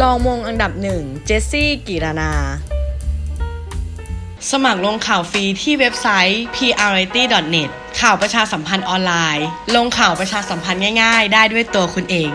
ลองมงอันดับหนึ่งเจสซี่กิรนา สมัครลงข่าวฟรีที่เว็บไซต์ prity.net ข่าวประชาสัมพันธ์ออนไลน์ ลงข่าวประชาสัมพันธ์ง่ายๆ ได้ด้วยตัวคุณเอง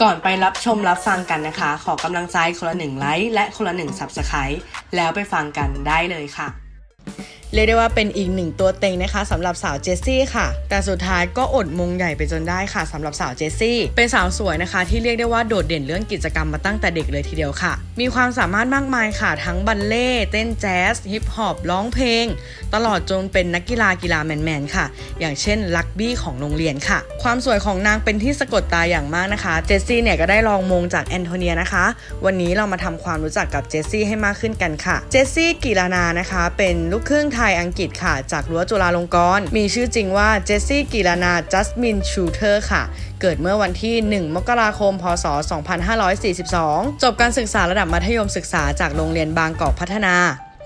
ก่อนไปรับชมรับฟังกันนะคะ ขอกำลังใจคนละหนึ่งไลค์และคนละหนึ่ง Subscribe แล้วไปฟังกันได้เลยค่ะ เรียกได้ว่าเป็นอีกหนึ่งตัวเต็งนะคะสำหรับสาวเจสซี่ค่ะ แต่สุดท้ายก็อดมงใหญ่ไปจนได้ค่ะสำหรับสาวเจสซี่ เป็นสาวสวยนะคะ ที่เรียกได้ว่าโดดเด่นเรื่องกิจกรรมมาตั้งแต่เด็กเลยทีเดียวค่ะ มีความสามารถมากมายค่ะ ทั้งบัลเล่เต้นแจ๊สฮิปฮอปร้องเพลง ตลอดจนเป็นนักกีฬากีฬาแมนๆค่ะ อย่างเช่นลักบี้ของโรงเรียนค่ะ ความสวยของนางเป็นที่สะกดตาอย่างมากนะคะเจสซี่เนี่ยก็ได้ลองมงจากแอนโทเนียนะคะ วันนี้เรามาทำความรู้จักกับเจสซี่ให้มากขึ้นกันค่ะเจสซี่กิลานานะคะ เป็นลูกครึ่งไทยอังกฤษค่ะ จากรั้วจุฬาลงกรณ์มีชื่อจริงว่าเจสซี่กิลานาจัสมินชูเทอร์ค่ะ เกิดเมื่อวันที่ 1 มกราคม พศ 2542 จบการศึกษาระดับมัธยมศึกษาจากโรงเรียนบางกอกพัฒนา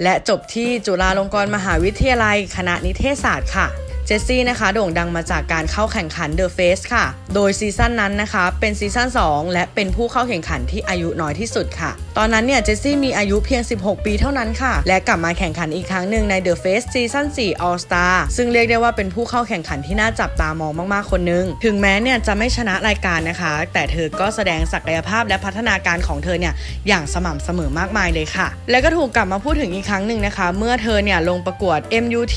และจบที่จุฬาลงกรณ์มหาวิทยาลัย คณะนิเทศศาสตร์ค่ะ จสซี่นะคะโด่งดังมาจากการเข้าแข่งขัน The Face ค่ะ โดยซีซั่นนั้นนะคะเป็นซีซั่น2 และเป็นผู้เข้าแข่งขันที่อายุน้อยที่สุดค่ะ ตอนนั้นเนี่ยเจสซี่มีอายุเพียง 16 ปีเท่านั้นค่ะ และกลับมาแข่งขันอีกครั้งหนึ่งใน The Face ซีซั่น4 All Star ซึ่งเรียกได้ว่าเป็นผู้เข้าแข่งขันที่น่าจับตามองมากๆคนหนึง ถึงแม้เนี่ยจะไม่ชนะรายการนะคะ แต่เธอก็แสดงศักยภาพและพัฒนาการของเธอเนี่ยอย่างสม่ำเสมอมากมายเลยค่ะ และก็ถูกกลับมาพูดถึงอีกครั้งหนึ่งนะคะ เมื่อเธอเนี่ยลงประกวด MUT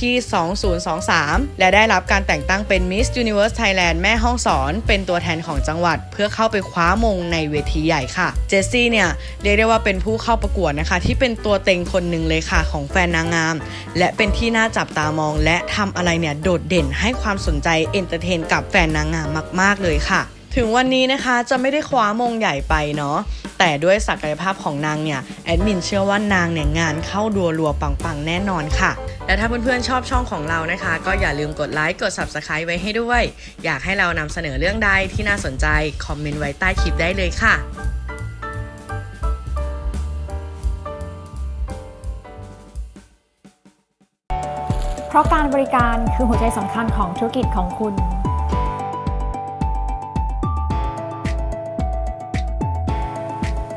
2023และได้รับการแต่งตั้งเป็น Miss Universe Thailand แม่ห้องสอน เป็นตัวแทนของจังหวัด เพื่อเข้าไปคว้ามงในเวทีใหญ่ค่ะ เจสซี่เนี่ยเรียกได้ว่าเป็นผู้เข้าประกวดนะคะ ที่เป็นตัวเต็งคนหนึ่งเลยค่ะของแฟนนางงาม และเป็นที่น่าจับตามอง และทำอะไรเนี่ยโดดเด่นให้ความสนใจเอนเตอร์เทนกับแฟนนางงามมาก ๆ เลยค่ะ ถึงวันนี้นะคะจะไม่ได้คว้ามงใหญ่ไปเนาะแต่ด้วยศักยภาพของนางเนี่ยแอดมินเชื่อว่านางเนี่ยงานเข้าดัวรัวปังๆแน่นอนค่ะ และถ้าเพื่อนๆชอบช่องของเรานะคะ ก็อย่าลืมกดไลค์กด Subscribe ไว้ให้ด้วย อยากให้เรานำเสนอเรื่องใดที่น่าสนใจ คอมเมนต์ไว้ใต้คลิปได้เลยค่ะเพราะการบริการคือหัวใจสำคัญของธุรกิจของคุณ